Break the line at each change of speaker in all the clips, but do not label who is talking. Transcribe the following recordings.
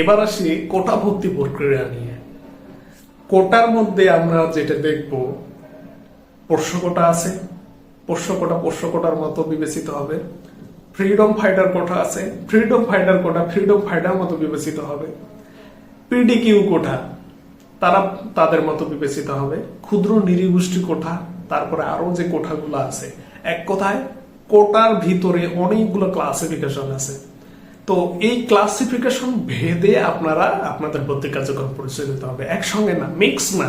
এবার আসি কোটা ভর্তি প্রক্রিয়া নিয়ে। কোটার মধ্যে আমরা যেটা দেখব, পোষ্য কোটা আছে। পোষ্য কোটা, পোষ্য কোটার মতো বিবেচিত হবে। ফ্রিডম ফাইটার কোটা আছে। Freedom fighter quota freedom fighter মতো বিবেচিত হবে। পিডিকিউ কোটা, তারা তাদের মতো বিবেচিত হবে। ক্ষুদ্র নিরীগোষ্ঠী কোঠা তারপরে আরও যে কোঠাগুলো আছে। এক কথায়, কোটার ভিতরে অনেকগুলো ক্লাসিফিকেশন আছে। তো এই ক্লাসিফিকেশন ভেদে আপনারা আপনাদের ভর্তি কার্যক্রম পরিচয় দিতে হবে। একসঙ্গে না মিক্স না,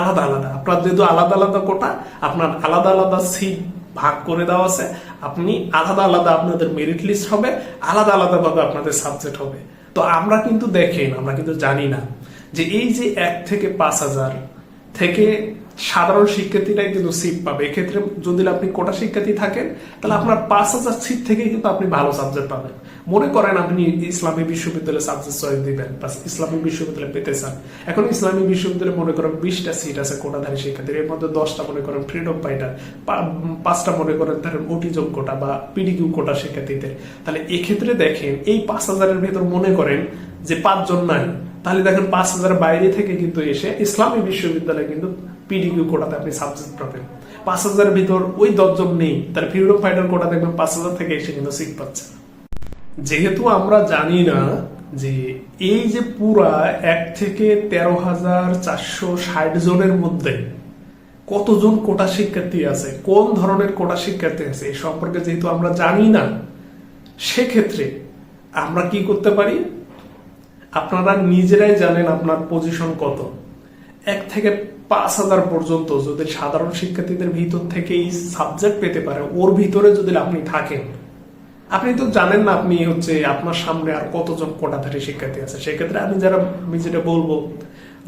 আলাদা আলাদা। আপনার যেহেতু আলাদা আলাদা কোটা, আপনার আলাদা আলাদা সিট ভাগ করে দেওয়া আছে। আপনি আলাদা আলাদা আপনাদের মেরিট লিস্ট হবে, আলাদা আলাদা ভাবে আপনাদের সাবজেক্ট হবে। তো আমরা কিন্তু দেখেন, আমরা কিন্তু জানি না যে এই যে এক থেকে পাঁচ হাজার থেকে সাধারণ শিক্ষার্থীরাই কিন্তু সিট পাবে। এক্ষেত্রে যদি আপনি কোটা শিক্ষার্থী থাকেন, তাহলে আপনার পাঁচ হাজার সিট থেকে কিন্তু আপনি ভালো সাবজেক্ট পাবেন। মনে করেন আপনি ইসলামী বিশ্ববিদ্যালয়ে সাবজেক্ট চয়েস দিবেন বা ইসলামী বিশ্ববিদ্যালয়ে পেতে চান। এখন ইসলামী বিশ্ববিদ্যালয়ে মনে করেন বিশটা সিট আছে কোটাধারী শিক্ষার্থীর। এর মধ্যে দশটা মনে করেন ফ্রিডম ফাইটার পাঁচটা মনে করেন ধরেন ওটিজম কোটা বা পিডিকিউ কোটা শিক্ষার্থীদের। তাহলে এক্ষেত্রে দেখেন, এই পাঁচ হাজারের ভেতর মনে করেন যে পাঁচজন নাই, তাহলে দেখেন পাঁচ হাজার বাইরে থেকে কিন্তু এসে ইসলামী বিশ্ববিদ্যালয়ে কিন্তু পিডিকিউ কোটাতে আপনি সাবজেক্ট পাবেন। পাঁচ হাজারের ভিতর ওই দশজন নেই তাহলে ফ্রিডম ফাইটার কোটা দেখবেন পাঁচ হাজার থেকে এসে কিন্তু সিট পাচ্ছে। যেহেতু আমরা জানি না যে এই যে পুরা এক থেকে তেরো হাজার চারশো ষাট জনের মধ্যে কতজন কোটা শিক্ষার্থী আছে, কোন ধরনের কোটা শিক্ষার্থী আছে এই সম্পর্কে যেহেতু আমরা জানি না, সেক্ষেত্রে আমরা কি করতে পারি? আপনারা নিজেরাই জানেন আপনার পজিশন কত। এক থেকে পাঁচ হাজার পর্যন্ত যদি সাধারণ শিক্ষার্থীদের ভিতর থেকে এই সাবজেক্ট পেতে পারে, ওর ভিতরে যদি আপনি থাকেন, আপনি তো জানেন না আপনি হচ্ছে আপনার সামনে আর কতজন কোটাধারী শিক্ষার্থী আছে। সেক্ষেত্রে আমি যারা, আমি যেটা বলব,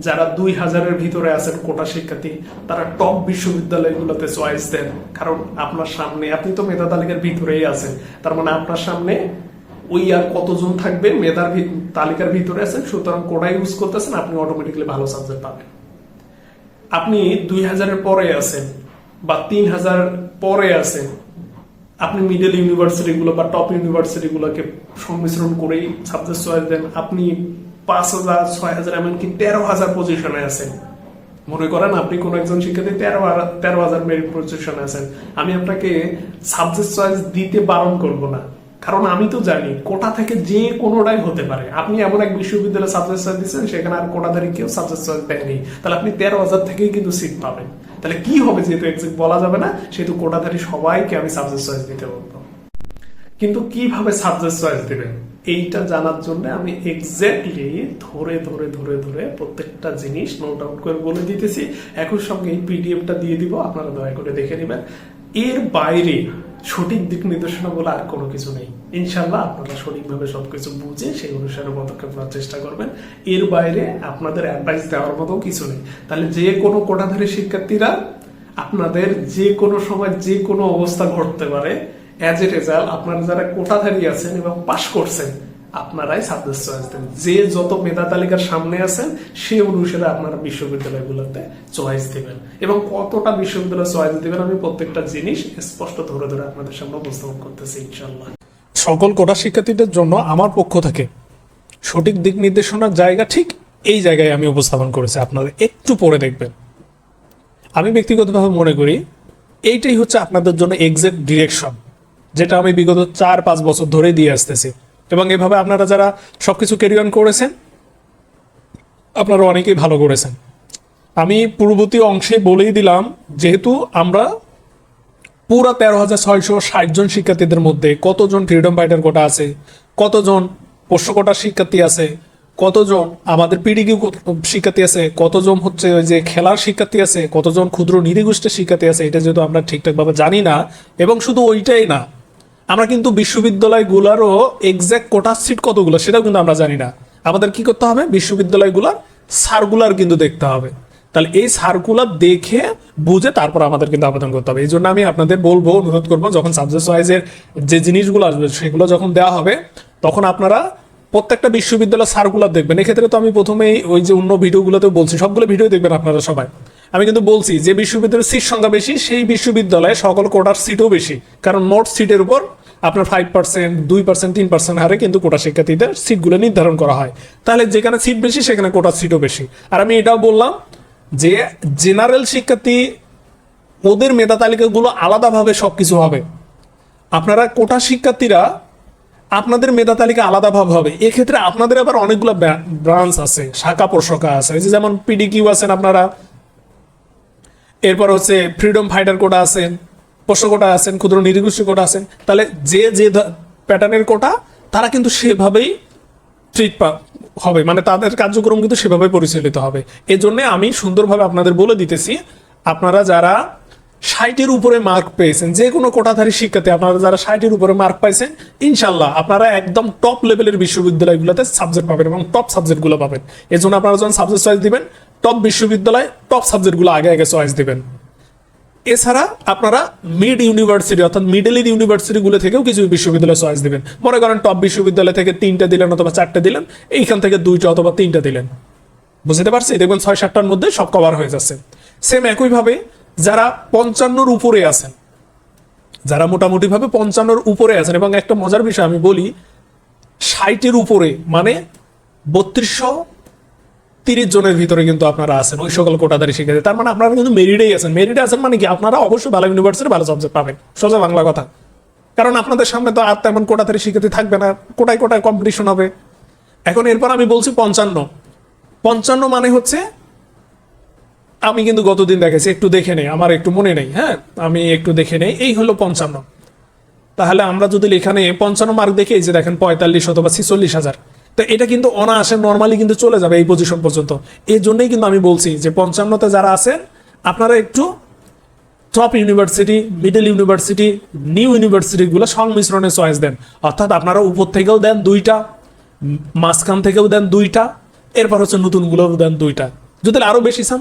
যারা দুই হাজারের ভিতরে আছেন কোটা শিক্ষার্থী, তারা টপ বিশ্ববিদ্যালয়গুলোতে চয়েস দেন। কারণ আপনার সামনে, আপনি তো মেধা তালিকার ভিতরেই আছেন। তার মানে আপনার সামনে ওই আর কতজন থাকবে, মেধার তালিকার ভিতরে আছেন, সুতরাং কোটা ইউজ করতেছেন, আপনি অটোমেটিক্যালি ভালো সাবজেক্ট পাবেন। আপনি দুই হাজারের পরে আছেন বা তিন হাজার পরে আছেন, আপনি মিডল ইউনিভার্সিটি গুলো বা টপ ইউনিভার্সিটি গুলোকে সংমিশ্রণ করেই সাবজেক্ট চয়েস দেন। আপনি পাঁচ হাজার, ছয় হাজার, এমনকি তেরো হাজার পজিশনে আছেন। মনে করেন আপনি কোন একজন শিক্ষার্থী তেরো তেরো হাজার মেরিট পজিশনে আছেন। আমি আপনাকে সাবজেক্ট চয়েস দিতে বারণ করব না। কারণ আমি তো জানি, কোটা থেকে যে কোনোটাই হতে পারে। আপনি এমন এক বিশ্ববিদ্যালয়ে সাবজেক্ট চয়েস দিচ্ছেন, সেখানে আর কোটা কোটাধারী কেউ সাবজেক্ট চয়েস দেয়নি। তাহলে আপনি তেরো হাজার থেকেই কিন্তু সিট পাবেন। তাহলে কি হবে যেহেতু এক্সাক্ট বলা যাবে না, সেহেতু কোটা কোটাধারী সবাইকে আমি সাবজেক্ট চয়েস দিতে বলব। কিন্তু কীভাবে সাবজেক্ট চয়েস দিবেন? এইটা জানার জন্য আমি এক্স্যাক্টলি ধরে ধরে ধরে ধরে প্রত্যেকটা জিনিস নোট আউট করে বলে দিতেছি। একই সঙ্গে এই পিডিএফটা দিয়ে দিব, আপনারা দয়া করে দেখে নেবেন। এর বাইরে সঠিক দিক নির্দেশনা বলে আর কোনো কিছু নেই। ইনশাল্লাহ আপনারা সঠিকভাবে সবকিছু বুঝে সেই অনুসারে পদক্ষেপ নেওয়ার চেষ্টা করবেন। এর বাইরে আপনাদের অ্যাডভাইস দেওয়ার মতো কিছু নেই। তাহলে যে কোনো কোটাধারী শিক্ষার্থীরা আপনাদের যে কোনো সময় যে কোনো অবস্থা ঘটতে পারে। অ্যাজ এ রেজাল্ট আপনারা যারা কোটাধারী আছেন এবং পাশ করছেন আপনারাই সাবজেক্ট চয়েস দেন যে যত মেধা তালিকার সামনে আছেন, সে অনুসারে আপনারা বিশ্ববিদ্যালয়গুলোতে চয়েস দিবেন। এবং কতটা বিশ্ববিদ্যালয় চয়েস দিবেন আমি প্রত্যেকটা জিনিস স্পষ্ট ধরে ধরে আপনাদের সামনে উপস্থাপন করতেছি ইনশাল্লাহ সকল কোটা শিক্ষার্থীদের জন্য আমার পক্ষ থেকে সঠিক দিক নির্দেশনার জায়গা ঠিক এই জায়গায় আমি উপস্থাপন করেছি, আপনারা একটু পরে দেখবেন। আমি ব্যক্তিগতভাবে মনে করি এইটাই হচ্ছে আপনাদের জন্য এক্সাক্ট ডিরেকশন যেটা আমি বিগত চার পাঁচ বছর ধরে দিয়ে আসতেছি। এবং এভাবে আপনারা যারা সবকিছু ক্যারি অন করেছেন, আপনারা অনেকেই ভালো করেছেন। আমি পূর্ববর্তী অংশে বলেই দিলাম, যেহেতু আমরা পুরো তেরো হাজার ছয়শো ষাট জন শিক্ষার্থীদের মধ্যে কতজন ফ্রিডম ফাইটার কোটা আছে, কতজন পোষ্য কোটার শিক্ষার্থী আছে, কতজন আমাদের পিডিকিউ শিক্ষার্থী আছে, কতজন হচ্ছে ওই যে খেলার শিক্ষার্থী আছে, কতজন ক্ষুদ্র নিরীগোষ্ঠীর শিক্ষার্থী আছে, এটা যেহেতু আমরা ঠিকঠাকভাবে জানি না, এবং শুধু ওইটাই না আমরা কিন্তু বিশ্ববিদ্যালয়গুলোরও এক্স্যাক্ট কোটার সিট কতগুলো সেটাও কিন্তু আমরা জানি না। আমাদের কি করতে হবে? বিশ্ববিদ্যালয়গুলোর সার্কুলার কিন্তু দেখতে হবে। তাহলে এই সার্কুলার দেখে বুঝে তারপর আমাদের কিন্তু আবেদন করতে হবে। এই জন্য আমি আপনাদের বলব, অনুরোধ করব, যখন সাবজেক্ট ওয়াইজের যে জিনিসগুলো আসবে সেগুলো যখন দেওয়া হবে, তখন আপনারা প্রত্যেকটা বিশ্ববিদ্যালয় সার্কুলার দেখবেন। এক্ষেত্রে তো আমি প্রথমেই ওই যে অন্য ভিডিওগুলোতে বলছি, সবগুলো ভিডিও দেখবেন আপনারা সবাই। আমি কিন্তু বলছি, যে বিশ্ববিদ্যালয়ের সিট সংখ্যা বেশি, সেই বিশ্ববিদ্যালয়ে সকল কোটার সিটও বেশি। কারণ মোট সিটের উপর
আপনার ফাইভ পার্সেন্ট দুই পার্সেন্ট তিন পার্সেন্ট হারে কিন্তু কোটা শিক্ষার্থীদের সিটগুলো নির্ধারণ করা হয়। তাহলে যেখানে সিট বেশি, সেখানে কোটার সিটও বেশি। আর আমি এটাও বললাম যে জেনারেল শিক্ষার্থী ওদের মেধা তালিকাগুলো আলাদাভাবে সবকিছু হবে। আপনারা কোটা শিক্ষার্থীরা আপনাদের মেধা তালিকা আলাদাভাবে হবে। এক্ষেত্রে আপনাদের আবার অনেকগুলো ব্রাঞ্চ আছে, শাখা প্রশাখা আছে। এই যে যেমন পিডিকিউ আছেন আপনারা, এরপর হচ্ছে ফ্রিডম ফাইটার কোটা আছেন। পোষ্য কোটা আছেন, ক্ষুদ্র নিরীক্ষী কোটা আছেন, তাহলে যে যে প্যাটার্নের কোটা, তারা কিন্তু সেভাবেই ট্রিট পা, হবে। মানে তাদের কার্যক্রম কিন্তু সেভাবে পরিচালিত হবে। এজন্য আমি সুন্দরভাবে আপনাদের বলে দিতেছি, আপনারা যারা ষাটের উপরে মার্ক পেয়েছেন, যে কোনো কোটাধারী শিক্ষার্থী, আপনারা যারা ষাটের উপরে মার্ক পাইছেন, ইনশাল্লাহ আপনারা একদম টপ লেভেলের বিশ্ববিদ্যালয়গুলোতে সাবজেক্ট পাবেন এবং টপ সাবজেক্টগুলো পাবেন। এর জন্য আপনারা যখন সাবজেক্ট চয়েস দিবেন টপ বিশ্ববিদ্যালয় টপ সাবজেক্টগুলো আগে আগে চয়েস দিবেন। এছাড়া আপনারা মিড ইউনিভার্সিটি অর্থাৎ মিডল ইউনিভার্সিটিগুলো থেকেও কিছু বিশ্ববিদ্যালয় চয়েস দিবেন। মনে করেন টপ বিশ্ববিদ্যালয় থেকে তিনটা দিলেন অথবা চারটে দিলেন, এইখান থেকে দুইটা অথবা তিনটা দিলেন। বুঝতে পারছি দেখবেন ছয় সাতটার মধ্যে সব কভার হয়ে যাচ্ছে। সেম একইভাবে যারা পঞ্চান্নর উপরে আছেন, যারা মোটামুটি ভাবে পঞ্চান্নর উপরে আছেন, এবং একটা মজার বিষয় আমি বলি, ষাটের উপরে মানে বত্রিশশো তিরিশ জনের ভিতরে কিন্তু আপনারা আছেন, ওই সকল কোটাদারি শিক্ষার্থী। তার মানে আপনারা কিন্তু মেরিটেই আছেন। মেরিটে আছেন মানে কি? আপনারা অবশ্যই ভালো ইউনিভার্সিটি ভালো সাবজেক্ট পাবেন। সোজা বাংলা কথা। কারণ আপনাদের সামনে তো আর তেমন কোটাদারি শিক্ষার্থী থাকবে না। কোটায় কোটায় কম্পিটিশন হবে। এখন এরপর আমি বলছি পঞ্চান্ন। পঞ্চান্ন মানে হচ্ছে, আমি কিন্তু গতদিন দেখেছি একটু দেখে নেই। আমার একটু মনে নেই হ্যাঁ? আমি একটু দেখে নেই। এই হলো পঞ্চান্ন। তাহলে আমরা যদি এখানে পঞ্চান্ন মার্ক দেখে যে দেখেন পঁয়তাল্লিশ অথবা ছিচল্লিশ হাজার। তো এটা কিন্তু অনায়াসে নর্মালি কিন্তু চলে যাবে এই পজিশন পর্যন্ত। এই জন্যই কিন্তু আমি বলছি যে পঞ্চান্নতে যারা আছেন, আপনারা একটু top university middle university new ইউনিভার্সিটিগুলো সংমিশ্রণে চয়েস দেন। অর্থাৎ আপনারা উপর থেকেও দেন দুইটা, মাঝখান থেকেও দেন দুইটা, এরপর হচ্ছে নতুনগুলোও দেন দুইটা। যদি আরও বেশি চান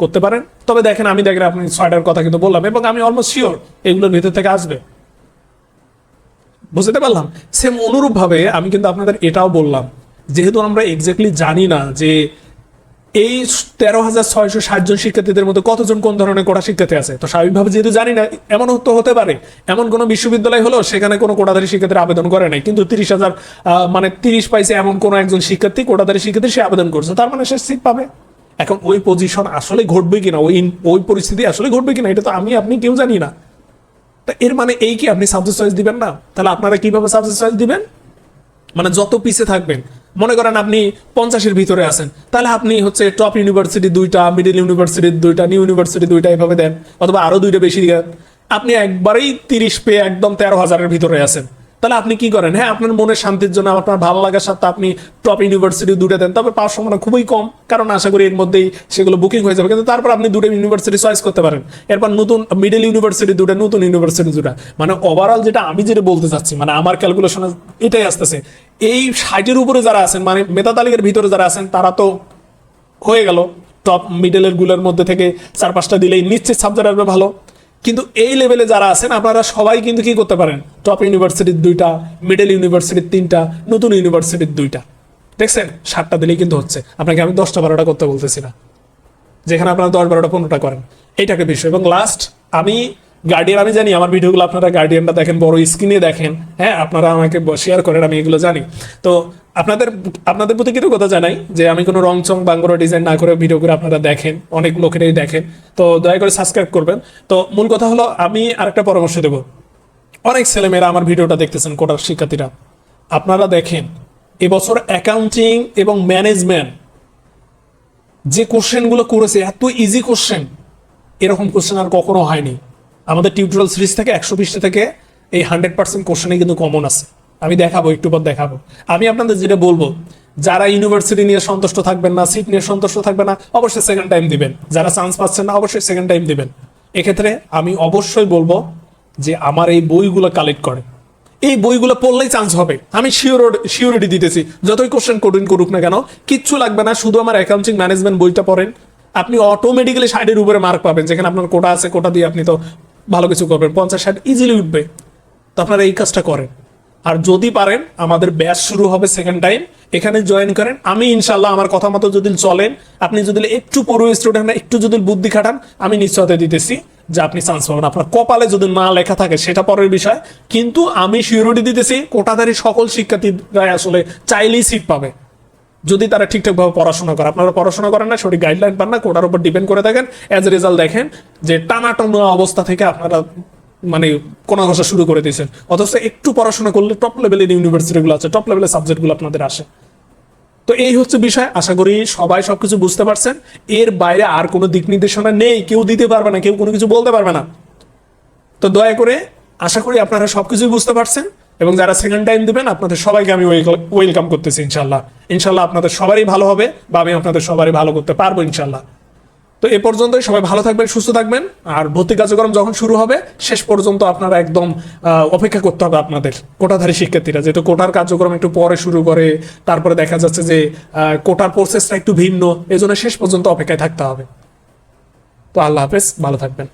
করতে পারেন। তবে দেখেন, আমি দেখেন আপনি ছয়টার কথা কিন্তু বললাম এবং আমি অলমোস্ট শিওর এগুলোর ভিতর থেকে আসবে। বুঝতে পারলাম? সেম অনুরূপ ভাবে আমি কিন্তু আপনাদের এটাও বললাম, যেহেতু আমরা এক্স্যাক্টলি জানি না যে এই তেরো হাজার ছয়শো ষাট জন শিক্ষার্থীদের মধ্যে কতজন কোন ধরনের কোটা শিক্ষার্থী আছে? তো স্বাভাবিকভাবে যেহেতু জানি না, এমন তো হতে পারে। এমন কোনো বিশ্ববিদ্যালয় হলো সেখানে কোনো কোটাধারী শিক্ষার্থীর আবেদন করে নাই। কিন্তু তিরিশ হাজার মানে তিরিশ পাইছে এমন কোনো একজন শিক্ষার্থী, কোটাধারী শিক্ষার্থী, সে আবেদন করছে। তার মানে সে সিট পাবে। এখন ওই পজিশন আসলে ঘটবে কিনা, ওই ওই পরিস্থিতি আসলে ঘটবে কিনা, এটা তো আমি, আপনি কেউ জানি না। তা এর মানে এই কি আপনি সাবজেক্ট চয়েস দিবেন না? তাহলে আপনারা কীভাবে সাবজেক্ট চয়েস দিবেন? মানে যত পিছে থাকবেন। মনে করেন আপনি পঞ্চাশের ভিতরে আছেন। তাহলে আপনি হচ্ছে টপ ইউনিভার্সিটি দুইটা মিডিল ইউনিভার্সিটি দুইটা নিউ ইউনিভার্সিটি দুইটা এভাবে দেন। অথবা আরও দুইটা বেশি দেন। আপনি একবারেই তিরিশ পেয়ে একদম তেরো হাজারের ভিতরে আছেন। তাহলে আপনি কি করেন? হ্যাঁ আপনার মনের শান্তির জন্য, আপনার ভালো লাগার সাথে আপনি টপ ইউনিভার্সিটি দুটো দেন। তবে পাওয়ার সম্ভাবনা খুবই কম, কারণ আশা করি এর মধ্যেই সেগুলো বুকিং হয়ে যাবে। কিন্তু তারপর আপনি দুটো ইউনিভার্সিটি চয়েস করতে পারেন। এরপর নতুন মিডল ইউনিভার্সিটি দুটো, নতুন ইউনিভার্সিটি দুটো। মানে ওভারঅল যেটা আমি যেটা বলতে চাচ্ছি মানে আমার ক্যালকুলেশনে এটাই আসতেছে। এই ষাটের উপরে যারা আছেন মানে মেধা তালিকার ভিতরে যারা আছেন, তারা তো হয়ে গেল। টপ মিডলেরগুলোর মধ্যে থেকে চার পাঁচটা দিলেই নিশ্চিত সাবজেক্ট আসবে ভালো। কিন্তু এই লেভেলে যারা আছেন, আপনারা সবাই কিন্তু কি করতে পারেন? টপ ইউনিভার্সিটির দুইটা মিডল ইউনিভার্সিটির তিনটা, নতুন ইউনিভার্সিটির দুইটা। দেখছেন? সাতটা দিলেই কিন্তু হচ্ছে। আপনাকে আমি দশটা বারোটা করতে বলতেছি না। যেখানে আপনারা দশ বারোটা পনেরোটা করেন। এইটাকে বিষয়। এবং লাস্ট আমি গার্ডিয়ান আমি জানি, আমার ভিডিওগুলো আপনারা গার্ডিয়ানটা দেখেন, বড় স্ক্রিনে দেখেন। হ্যাঁ আপনারা আমাকে শেয়ার করেন, আমি এগুলো জানি। তো আপনাদের আপনাদের প্রতি কৃতজ্ঞতা জানাই যে আমি কোনো রং চং বাংলা ডিজাইন না করে ভিডিও করে আপনারা দেখেন, অনেক লোকেরাই দেখেন। তো দয়া করে সাবস্ক্রাইব করবেন। তো মূল কথা হলো, আমি আরেকটা পরামর্শ দেবো। অনেক ছেলেমেয়েরা আমার ভিডিওটা দেখতেছেন কোটার শিক্ষার্থীরা। আপনারা দেখেন, এবছর অ্যাকাউন্টিং এবং ম্যানেজমেন্ট যে কোশ্চেনগুলো করেছে, এত ইজি কোশ্চেন এরকম কোশ্চেন আর কখনো হয়নি। আমাদের টিউটোরিয়াল সিরিজ থেকে একশো বিশটা থেকে এই হান্ড্রেড পার্সেন্ট কোশ্চেনে কিন্তু কমন আছে। আমি দেখাবো, একটু পর দেখাবো। আমি আপনাদের যেটা বলব, যারা ইউনিভার্সিটি নিয়ে সন্তুষ্ট থাকবেন না সিট নিয়ে সন্তুষ্ট থাকবেন না, অবশ্যই সেকেন্ড টাইম দিবেন। যারা চান্স পাচ্ছেন না, অবশ্যই সেকেন্ড টাইম দিবেন। এক্ষেত্রে আমি অবশ্যই বলব যে আমার এই বইগুলো কালেক্ট করে এই বইগুলো পড়লেই চান্স হবে। আমি শিওর শিওরিটি দিতেছি। যতই কোশ্চেন কঠিন করুক না কেন, কিচ্ছু লাগবে না, শুধু আমার অ্যাকাউন্টিং ম্যানেজমেন্ট বইটা পড়েন। আপনি অটোমেটিক্যালি ষাটের উপরে মার্ক পাবেন, যেখানে আপনার কোটা আছে কোটা দিয়ে আপনি তো ভালো কিছু করবেন, পঞ্চাশ ষাট ইজিলি উঠবে। তো আপনারা এই কাজটা করেন। আর যদি পারেন, আমাদের ব্যাচ শুরু হবে সেকেন্ড টাইম এখানে জয়েন করেন। আমি ইনশাল্লাহ আমার কথা মতো যদি চলেন, আপনি যদি একটু পড়ুয়া স্টুডেন্ট একটু যদি বুদ্ধি খাটান, আমি নিশ্চয়তা দিতেছি যে আপনি চান্স পাবেন। আপনার কপালে যদি না লেখা থাকে, সেটা পরের বিষয়। কিন্তু আমি সিউরিটি দিতেছি, কোটাধারী সকল শিক্ষার্থীরা আসলে চাইলেই সিট পাবে। যদি তারা ঠিকঠাকভাবে পড়াশোনা করে, আপনারা পড়াশোনা করেন না, সঠিক গাইডলাইন পান না, কোটার উপর ডিপেন্ড করে থাকেন। অ্যাজ এ রেজাল্ট দেখেন যে টানাটানো অবস্থা থেকে আপনারা মানে কোনো ঘষা শুরু করে দিয়েছেন। অথচ একটু পড়াশোনা করলে টপ লেভেলের ইউনিভার্সিটিগুলো আছে টপ লেভেলের সাবজেক্টগুলো আপনাদের আসে। তো এই হচ্ছে বিষয়, আশা করি সবাই সবকিছু বুঝতে পারছেন। এর বাইরে আর কোনো দিক নির্দেশনা নেই, কেউ দিতে পারবে না, কেউ কোনো কিছু বলতে পারবে না। তো দয়া করে আশা করি আপনারা সবকিছুই বুঝতে পারছেন। এবং যারা সেকেন্ড টাইম দিবেন, আপনাদের সবাইকে আমি ওয়েলকাম করতেছি ইনশাল্লাহ ইনশাল্লাহ আপনাদের সবারই ভালো হবে বা আমি আপনাদের সবারই ভালো করতে পারব ইনশাল্লাহ তো এ পর্যন্তই, সবাই ভালো থাকবেন, সুস্থ থাকবেন। আর ভর্তি কার্যক্রম যখন শুরু হবে, শেষ পর্যন্ত আপনারা একদম অপেক্ষা করতে হবে আপনাদের, কোটাধারী শিক্ষার্থীরা। যেহেতু কোটার কার্যক্রম একটু পরে শুরু করে, তারপরে দেখা যাচ্ছে যে কোটার প্রসেসটা একটু ভিন্ন এই জন্য শেষ পর্যন্ত অপেক্ষায় থাকতে হবে। তো আল্লাহ হাফেজ, ভালো থাকবেন।